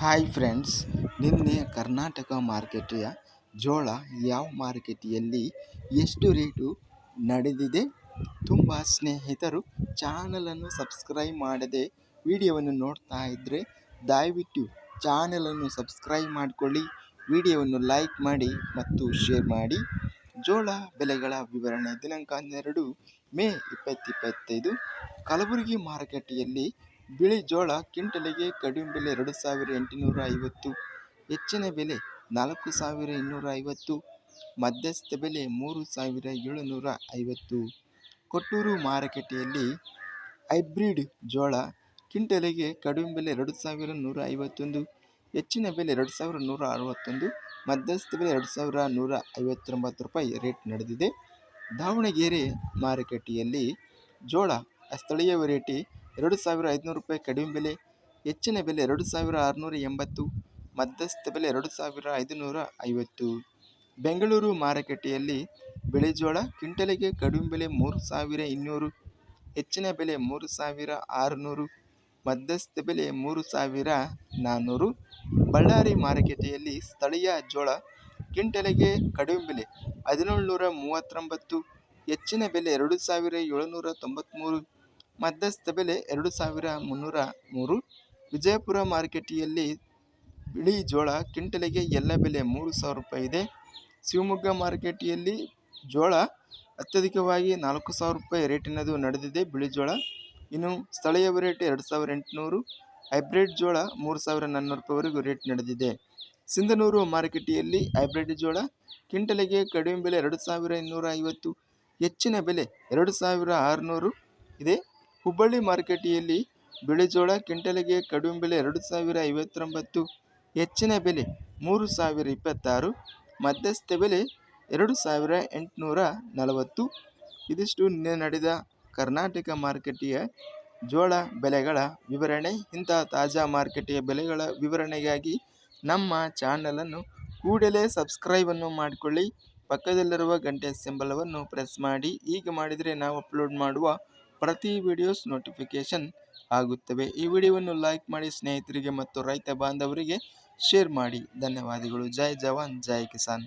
Hi friends ನಿನ್ನೆ ಕರ್ನಾಟಕ ಮಾರ್ಕೆಟಿಯ ಜೋಳ ಯಾವ ಮಾರ್ಕೆಟಿಯಲ್ಲಿ ಎಷ್ಟು ರೇಟು ನಡೆದಿದೆ? ತುಂಬ ಸ್ನೇಹಿತರು ಚಾನಲನ್ನು ಸಬ್ಸ್ಕ್ರೈಬ್ ಮಾಡದೆ ವಿಡಿಯೋವನ್ನು ನೋಡ್ತಾ ಇದ್ದರೆ ದಯವಿಟ್ಟು ಚಾನಲನ್ನು ಸಬ್ಸ್ಕ್ರೈಬ್ ಮಾಡಿಕೊಳ್ಳಿ, ವಿಡಿಯೋವನ್ನು ಲೈಕ್ ಮಾಡಿ ಮತ್ತು ಶೇರ್ ಮಾಡಿ. ಜೋಳ ಬೆಲೆಗಳ ವಿವರಣೆ ದಿನಾಂಕ ಹನ್ನೆರಡು ಮೇ ಇಪ್ಪತ್ತಿಪ್ಪತ್ತೈದು ಕಲಬುರಗಿ ಮಾರುಕಟ್ಟೆಯಲ್ಲಿ ಬಿಳಿ ಜೋಳ ಕ್ವಿಂಟಲಿಗೆ ಕಡಿಮೆ ಬೆಲೆ ಎರಡು ಸಾವಿರ ಎಂಟುನೂರ ಐವತ್ತು, ಹೆಚ್ಚಿನ ಬೆಲೆ ನಾಲ್ಕು ಸಾವಿರ ಇನ್ನೂರ ಐವತ್ತು, ಮಧ್ಯಸ್ಥ ಬೆಲೆ ಮೂರು ಸಾವಿರ ಏಳುನೂರ ಐವತ್ತು. ಕೊಟ್ಟೂರು ಮಾರುಕಟ್ಟೆಯಲ್ಲಿ ಹೈಬ್ರಿಡ್ ಜೋಳ ಕ್ವಿಂಟಲಿಗೆ ಕಡಿಮೆ ಬೆಲೆ ಎರಡು ಸಾವಿರ ನೂರ ಐವತ್ತೊಂದು, ಹೆಚ್ಚಿನ ಬೆಲೆ ಎರಡು ಸಾವಿರ ನೂರ ಅರವತ್ತೊಂದು, ಮಧ್ಯಸ್ಥ ಬೆಲೆ ಎರಡು ಸಾವಿರ ನೂರ ಐವತ್ತೊಂಬತ್ತು ರೂಪಾಯಿ ರೇಟ್ ನಡೆದಿದೆ. ದಾವಣಗೆರೆ ಮಾರುಕಟ್ಟೆಯಲ್ಲಿ ಜೋಳ ಸ್ಥಳೀಯ ವೆರೈಟಿ ಎರಡು ಸಾವಿರ ಐದುನೂರು ರೂಪಾಯಿ ಕಡಿಮೆ ಬೆಲೆ, ಹೆಚ್ಚಿನ ಬೆಲೆ ಎರಡು ಸಾವಿರ ಆರುನೂರ ಎಂಬತ್ತು, ಮಧ್ಯಸ್ಥ ಬೆಲೆ ಎರಡು ಸಾವಿರ ಐದುನೂರ ಐವತ್ತು. ಬೆಂಗಳೂರು ಮಾರುಕಟ್ಟೆಯಲ್ಲಿ ಬೆಳೆಜೋಳ ಕ್ವಿಂಟಲಿಗೆ ಕಡಿಮೆ ಬೆಲೆ ಮೂರು ಸಾವಿರ ಇನ್ನೂರು, ಹೆಚ್ಚಿನ ಬೆಲೆ ಮೂರು ಸಾವಿರ ಆರುನೂರು, ಮಧ್ಯಸ್ಥ ಬೆಲೆ ಮೂರು ಸಾವಿರ ನಾನ್ನೂರು. ಬಳ್ಳಾರಿ ಮಾರುಕಟ್ಟೆಯಲ್ಲಿ ಸ್ಥಳೀಯ ಜೋಳ ಕ್ವಿಂಟಲಿಗೆ ಕಡಿಮೆ ಬೆಲೆ ಹದಿನೇಳು ನೂರ ಮೂವತ್ತೊಂಬತ್ತು, ಹೆಚ್ಚಿನ ಬೆಲೆ ಎರಡು ಸಾವಿರ ಏಳುನೂರ ತೊಂಬತ್ತ್ಮೂರು ಮಧ್ಯಸ್ಥ ಬೆಲೆ ಎರಡು ಸಾವಿರ ಮುನ್ನೂರ ಮೂರು. ವಿಜಯಪುರ ಮಾರುಕಟ್ಟೆಯಲ್ಲಿ ಬಿಳಿ ಜೋಳ, ಕ್ವಿಂಟಲಿಗೆ ಎಲ್ಲ ಬೆಲೆ ಮೂರು ಸಾವಿರ ರೂಪಾಯಿ ಇದೆ. ಶಿವಮೊಗ್ಗ ಮಾರುಕಟ್ಟೆಯಲ್ಲಿ ಜೋಳ ಅತ್ಯಧಿಕವಾಗಿ ನಾಲ್ಕು ಸಾವಿರ ರೂಪಾಯಿ ರೇಟಿನದು ನಡೆದಿದೆ. ಬಿಳಿ ಜೋಳ ಇನ್ನು ಸ್ಥಳೀಯ ರೇಟ್ ಎರಡು ಸಾವಿರ ಎಂಟುನೂರು. ಹೈಬ್ರಿಡ್ ಜೋಳ ಮೂರು ಸಾವಿರ ನಾನ್ನೂರು ರೂಪಾಯಿವರೆಗೂ ರೇಟ್ ನಡೆದಿದೆ. ಸಿಂಧನೂರು ಮಾರುಕಟ್ಟೆಯಲ್ಲಿ ಹೈಬ್ರಿಡ್ ಜೋಳ ಕ್ವಿಂಟಲಿಗೆ ಕಡಿಮೆ ಬೆಲೆ ಎರಡು ಸಾವಿರ ಇನ್ನೂರ ಐವತ್ತು. ಹೆಚ್ಚಿನ ಬೆಲೆ ಎರಡು ಸಾವಿರ ಆರುನೂರು ಇದೆ. ಹುಬ್ಬಳ್ಳಿ ಮಾರುಕಟ್ಟೆಯಲ್ಲಿ ಬಿಳಿಜೋಳ ಕ್ವಿಂಟಲಿಗೆ ಕಡಿಮೆ ಬೆಲೆ ಎರಡು ಸಾವಿರ ಐವತ್ತೊಂಬತ್ತು, ಹೆಚ್ಚಿನ ಬೆಲೆ ಮೂರು ಸಾವಿರ ಇಪ್ಪತ್ತಾರು, ಮಧ್ಯಸ್ಥ ಬೆಲೆ ಎರಡು ಸಾವಿರ ಎಂಟುನೂರ ನಲವತ್ತು. ಇದಿಷ್ಟು ನಿನ್ನೆ ನಡೆದ ಕರ್ನಾಟಕ ಮಾರುಕಟ್ಟೆಯ ಜೋಳ ಬೆಲೆಗಳ ವಿವರಣೆ. ಇಂಥ ತಾಜಾ ಮಾರುಕಟ್ಟೆಯ ಬೆಲೆಗಳ ವಿವರಣೆಗಾಗಿ ನಮ್ಮ ಚಾನಲನ್ನು ಕೂಡಲೇ ಸಬ್ಸ್ಕ್ರೈಬನ್ನು ಮಾಡಿಕೊಳ್ಳಿ. ಪಕ್ಕದಲ್ಲಿರುವ ಗಂಟೆ ಸಿಂಬಲವನ್ನು ಪ್ರೆಸ್ ಮಾಡಿ. ಹೀಗೆ ಮಾಡಿದರೆ ನಾವು ಅಪ್ಲೋಡ್ ಮಾಡುವ ಪ್ರತಿ ವಿಡಿಯೋಸ್ ನೋಟಿಫಿಕೇಷನ್ ಆಗುತ್ತವೆ. ಈ ವಿಡಿಯೋವನ್ನು ಲೈಕ್ ಮಾಡಿ, ಸ್ನೇಹಿತರಿಗೆ ಮತ್ತು ರೈತ ಬಾಂಧವರಿಗೆ ಶೇರ್ ಮಾಡಿ. ಧನ್ಯವಾದಗಳು. ಜೈ ಜವಾನ್, ಜೈ ಕಿಸಾನ್.